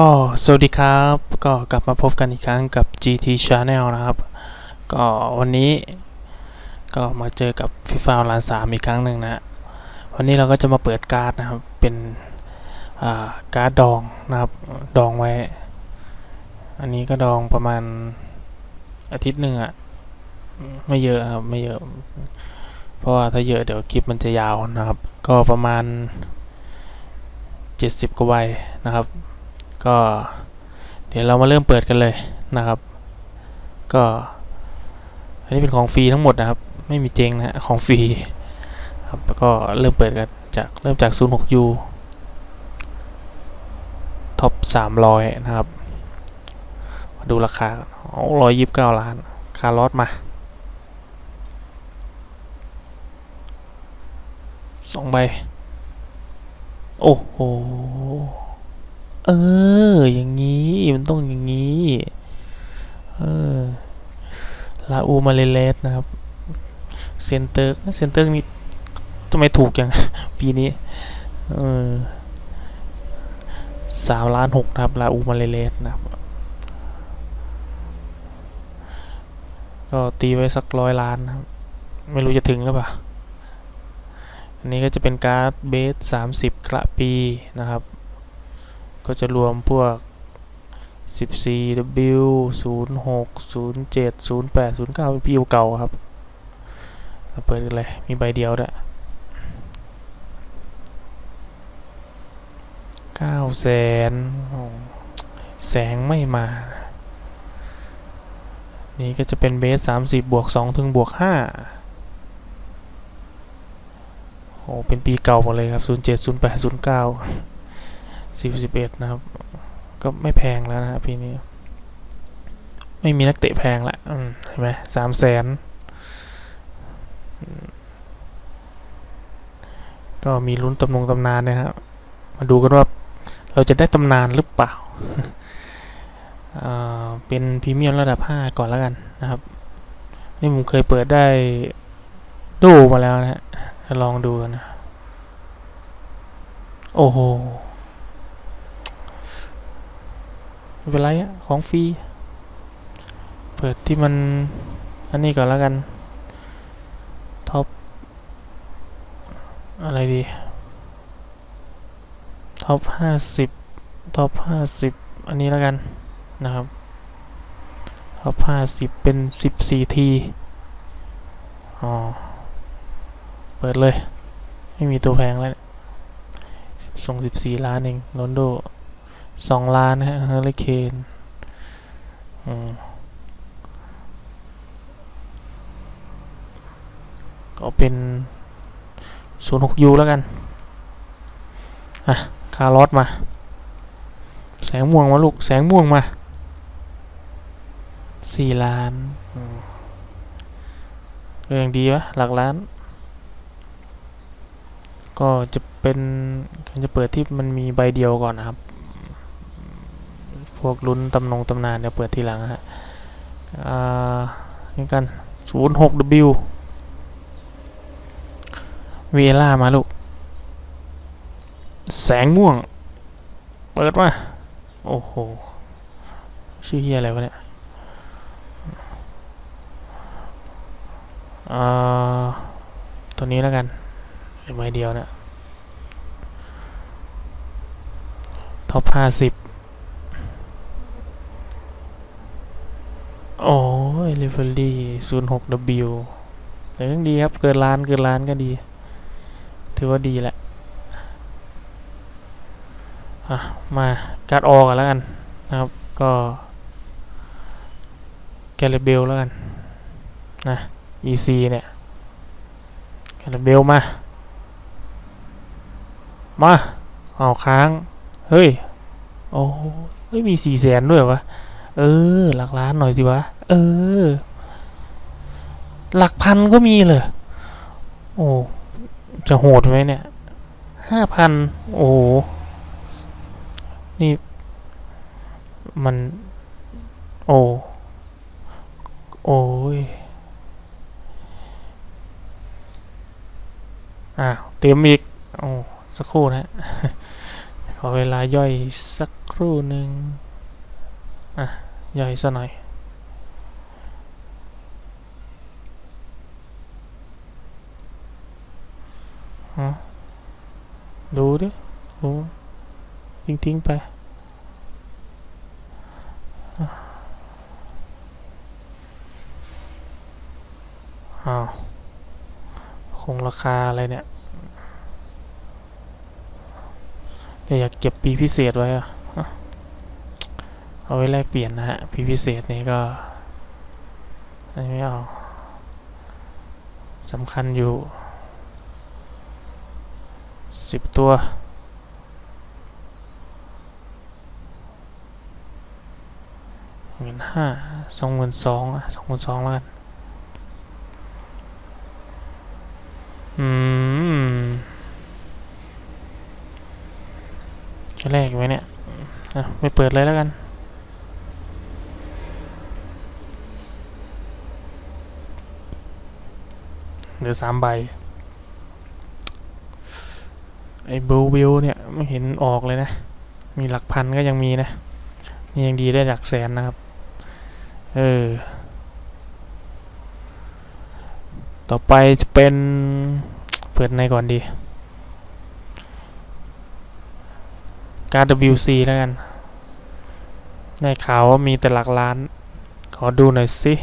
ก็สวัสดีครับ ก็กลับมาพบกันอีกครั้งกับ GT Channel นะครับ ก็วันนี้ก็มาเจอกับฟีฟ่าลานสามอีกครั้งหนึ่งนะวันนี้เราก็จะมาเปิดการ์ดนะครับ เป็นาการ์ดดองนะครับ ดองไว้ อันนี้ก็ดองประมาณอาทิตย์หนึ่งอะไม่เยอะครับ ไม่เยอะ เพราะว่าถ้าเยอะเดี๋ยวคลิปมันจะยาวนะครับ ก็ประมาณ 70กว่าใบนะครับ ก็ เดี๋ยวเรามาเริ่มเปิดกันเลยนะครับ ก็ อันนี้เป็นของฟรีทั้งหมดนะครับ ไม่มีเจงนะของฟรีครับแล้วก็เริ่มเปิดกันจากเริ่มจาก 06U ท็อป300 นะครับมาดูราคาร้อยยิบเก้าล้าน คาร์ลอสมาสองใบ โอ้โห เออ อย่างนี้ มันต้องอย่างนี้ เออ ลาอูมาเลเลสนะครับ เซนเตอร์เซนเตอร์นี่ทำไมถูกอย่าง ปีนี้ เออสามล้านหกนะครับ ลาอูมาเลเลสนะครับ ก็ตีไว้สักร้อยล้านนะครับ ไม่รู้จะถึงหรือเปล่า อันนี้ก็จะเป็นการ์ดเบสสามสิบกระปีนะครับ ก็จะรวมพวก 14W 06 07 08 09เป็นพีเก่าครับเราเปิดกันเลยมีใบเดียวด้วยเก้าแสนแสงไม่มา นี่ก็จะเป็นเบส30บวก2ถึงบวก5โอ้เป็นปีเก่าหมดเลยครับ 07 08 09 10 11นะครับ ก็ไม่แพงแล้วนะครับปีนี้ ไม่มีนักเตะแพงละเห็นไหมสามแสนก็มีลุ้นตำนงตำนานนะครับ มาดูกันว่าเราจะได้ตำนานหรือเปล่า เป็นพรีเมียมระดับ 5 ก่อนแล้วกันนะครับ นี่ผมเคยเปิดได้ดูมาแล้วนะฮะลองดูกันนะ โอ้โห ไม่เป็นไรอะของฟรี เปิดที่มัน อันนี้ก่อนแล้วกัน ท็อป อะไรดี ท็อปห้าสิบท็อปห้าสิบอันนี้แล้วกันนะครับ ท็อปห้าสิบเป็นสิบสี่ทีอ๋อ เปิดเลย ไม่มีตัวแพงแล้วส่งสิบสี่ล้านเองโรนโด สองล้านฮะเฮอริเคนก็เป็น 06U แล้วกัน อะ คาร์ลอสมา แสงม่วงมาลูก แสงม่วงมาสี่ล้านก็ยังดีวะ หลักล้าน ก็จะเป็นจะเปิดที่มันมีใบเดียวก่อนนะครับ วกลุ้นตำนงตำนานเดี๋ยวเปิดทีหลังฮะอ่านี่กัน 06W เวล่ามาลูก แสงม่วง เปิดมาโอ้โห ชื่อเฮียอะไรวะเนี่ยอ่าตัวนี้แล้วกันใบเดียวเนะี่ยท็อปห้าสิบ โอ้ย เลเวลลี่ศูนย์หก W แต่ยังดีครับ เกินล้านเกินล้านก็ดี ถือว่าดีแหละ อะ มาการ์ดออกันแล้วกันนะครับ ก็แกลเบลแล้วกันนะ EC เนี่ยแกลเบลมา มาเอาค้าง เฮ้ย โอ้ไม่มีสี่แสนด้วยวะ เออ หลักล้านหน่อยสิวะ เออ หลักพันก็มีเลยโอ้ จะโหดไหมเนี่ย ห้าพัน โอ้ นี่ มัน โอ้ โอ้ยอ่าเตรียมอีก โอ้ สักครู่นะ ขอเวลาย่อยสักครู่หนึ่งอะ ย่อยซะหน่อยฮะดูดิดูทิ้งทิ้งๆไป อ้าว คงราคาอะไรเนี่ยแต่อยากเก็บปีพิเศษไว้อะ เอาไว้แลกเปลี่ยนนะฮะปีพิเศษนี้ก็อันนี้ไม่เอาสำคัญอยู่สิบตัวหมื่นห้าสองหมื่นสองอะสองหมื่นสองแล้วกันอืมจะแรกไว้เนี่ย อะ ไม่เปิดเลยแล้วกัน ลือสามใบ ไอ้บูวิวเนี่ยไม่เห็นออกเลยนะ มีหลักพันก็ยังมีนะ นี่ยังดีได้หลักแสนนะครับ เออ ต่อไปจะเป็นเปิดในก่อนดี การ WC แล้วกันได้ข่าวว่ามีแต่หลักล้าน ขอดูหน่อยสิ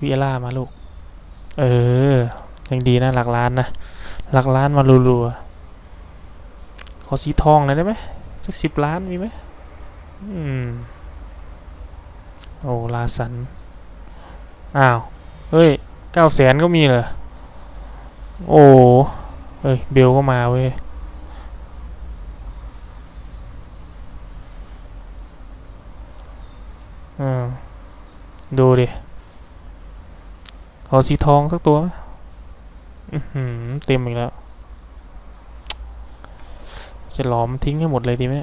วิเอล่ามาลูก เออ ยังดีนะหลักล้านนะหลักล้านมารัวๆขอสีทองหน่อยได้ไหมสักสิบล้านมีไหมอืมโอ้ลาสัน อ้าว เฮ้ยเก้าแสนก็มีเหรอ โอ้เฮ้ย เบลก็มาเว้ย อืม ดูดิ ขอสีทองสักตัวมอื้อหือเต็มอีกแล้ว จะหลอมทิ้งให้หมดเลยดีไหม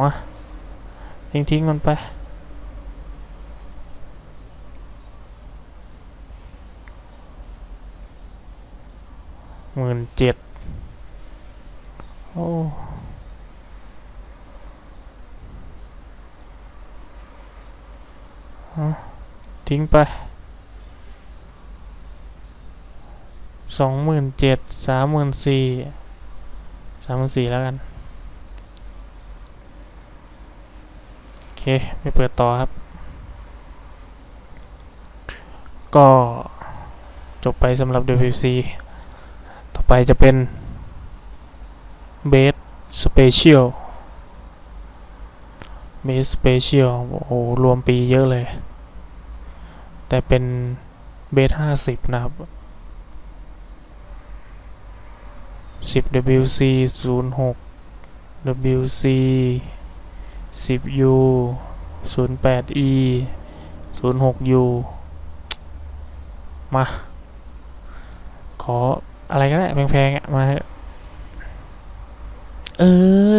มาทิ้งทิ้งมันไปหมื่นเจ็ดโอ้เอา ทิ้งไปสองหมื่นเจ็ดสามหมื่นสี่สามหมื่นสี่แล้วกัน โอเคไปเปิดต่อครับ ก็จบไปสำหรับ WC ต่อไปจะเป็น Base Special Base Special โอ้โหรวมปีเยอะเลย แต่เป็น Base 50นะครับ10 WC 06 WC 10U 08E 06U มา ขออะไรก็ได้แพงๆอะ มาเอะเอ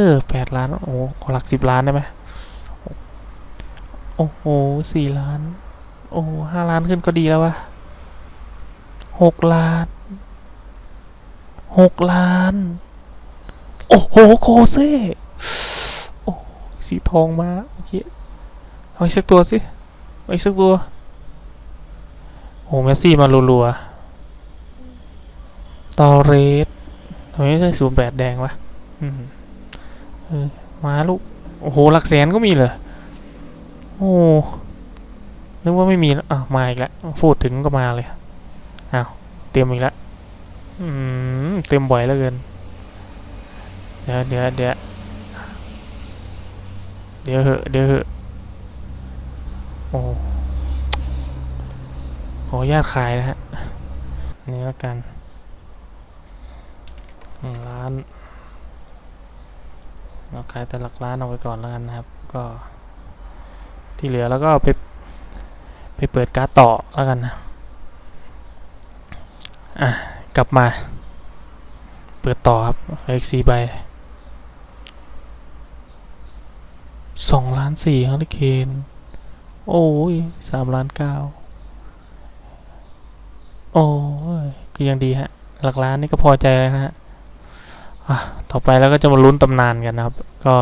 อแปดล้าน โอ้โห ขอหลักสิบล้านได้ไหม โอ้โหสี่ล้าน โอ้โหห้าล้านขึ้นก็ดีแล้ววะหกล้านหกล้าน โอ้โห โคเซ่โอ้สีทองมาเมื่อกี้เอาอีกสักตัวสิเอาอีกสักตัว โอ้เมสซี่มารัวๆตอเรสทำไมไม่ใช่ศูนย์แปดแดงวะ อืม เออ มาลูก โอ้โห หลักแสนก็มีเหรอ โอ้นึกว่าไม่มีแล้วอ้าวมาอีกแล้วพูดถึงก็มาเลยอ้าวเตรียมอีกแล้วอืมเต็มบ่อยแล้วเกินเดี๋ยวเดี๋ยวเดี๋ยวเดี๋ยวเหอะเดี๋ยวเหอะโอ้ขออนุญาตขายนะฮะนี่แล้วกันหนึ่งล้านเราขายแต่หลักล้านเอาไว้ก่อนแล้วกันนะครับ ก็ ที่เหลือแล้วก็ไปไปเปิดการ์ดต่อแล้วกันนะอะกลับมา เปิดต่อครับเหลืออีกสี่ใบสองล้านสี่ฮาริเคนโอ้ยสามล้านเก้าโอ้ยก็ยังดีฮะ หลักล้านนี่ก็พอใจแล้วนะฮะอะต่อไปแล้วก็จะมาลุ้นตำนานกันนะครับ ก็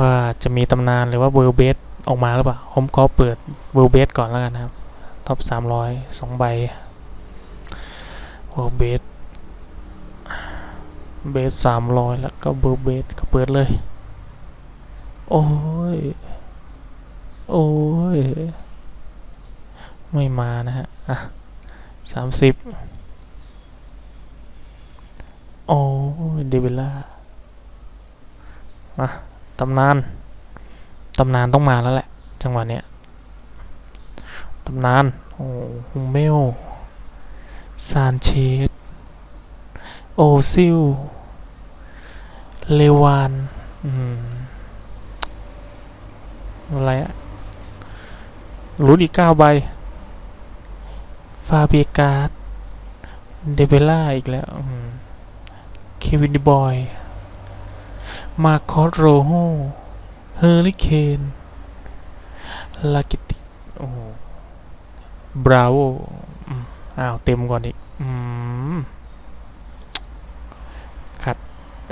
ว่าจะมีตำนานหรือว่าเวอร์เบสออกมาหรือเปล่า ผมขอเปิดเวอร์เบสก่อนแล้วกันนะครับ ท็อปสามร้อยสองใบเวอร์เบสเบสสามร้อยแล้วก็เวอร์เบสก็เปิดเลย โอ้ย โอ้ย ไม่มานะฮะ อะสามสิบโอ้ยเดวิลล่า มา ตำนานตำนานต้องมาแล้วแหละ จังหวะเนี้ยตำนาน โอ้ฮุมเมลซานเชสโอซิล เลวานอืมอะไรอะลุ้นอีกเก้าใบ ฟาเบียการ์ด เดเวล่าอีกแล้ว เควินดบอย มาคอสโรโฮเฮอริเคนลากิติโอ้บราโวอืมอ้าว เต็มก่อนอีกอืมขัด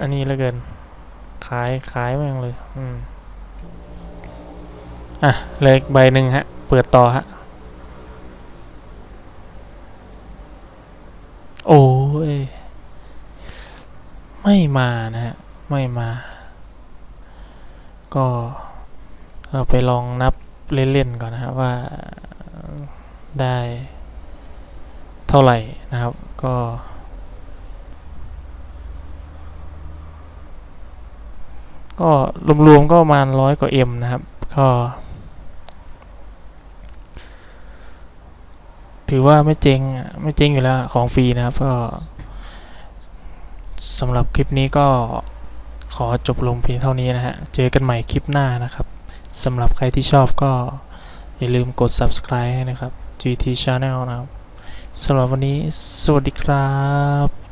อันนี้แล้วเกิน ขาย ขายแม่งเลย อืม อะเหลยใบหนึ่งฮะ เปิดต่อฮะ โอ้ย ไม่มานะฮะ ไม่มา ก็เราไปลองนับเล่นๆก่อนนะครับว่าได้เท่าไหร่นะครับ ก็ก็รวมๆก็ประมาณร้อยกว่าเอ็มนะครับ ก็ ถือว่าไม่เจ๊งไม่เจ๊งอยู่แล้วของฟรีนะครับ ก็สำหรับคลิปนี้ก็ ขอจบลงเพียงเท่านี้นะฮะ เจอกันใหม่คลิปหน้านะครับสำหรับใครที่ชอบก็อย่าลืมกด subscribe ให้นะครับ GT Channel นะครับสำหรับวันนี้ สวัสดีครับ